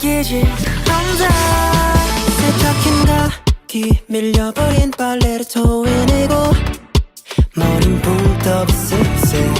느끼지? 혼자 세척인 덕이 밀려버린 빨래를 토해내고 머린 붕떠 쓱쓱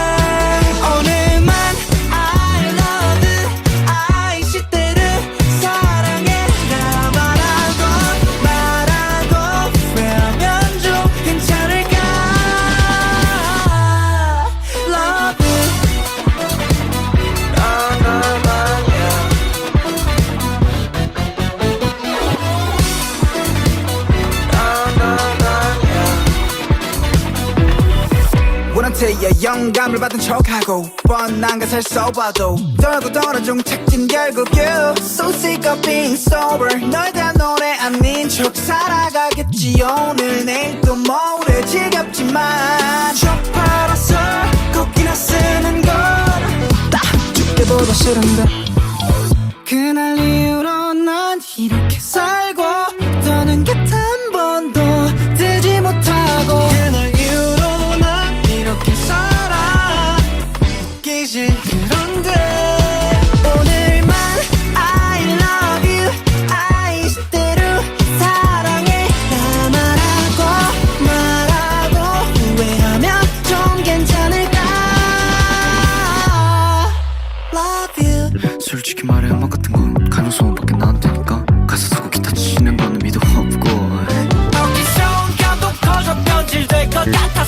영감을 받은 척하고 뻔한 것을 써봐도 떨고 떨어진 책진 결국 you. So sick of being sober. 너에 대한 노래 아닌 척 살아가겠지. 오늘 내일 또 모레 지겹지만. 척 팔아서 곡이나 쓰는 건딱 죽기보다 싫은데 솔직히 말해 음악 같은 건 가능성 밖에 나한테니까 가사 쓰고 기타 치는 거는 미도 없고. 어디서 가도 커져 변질될 것 같았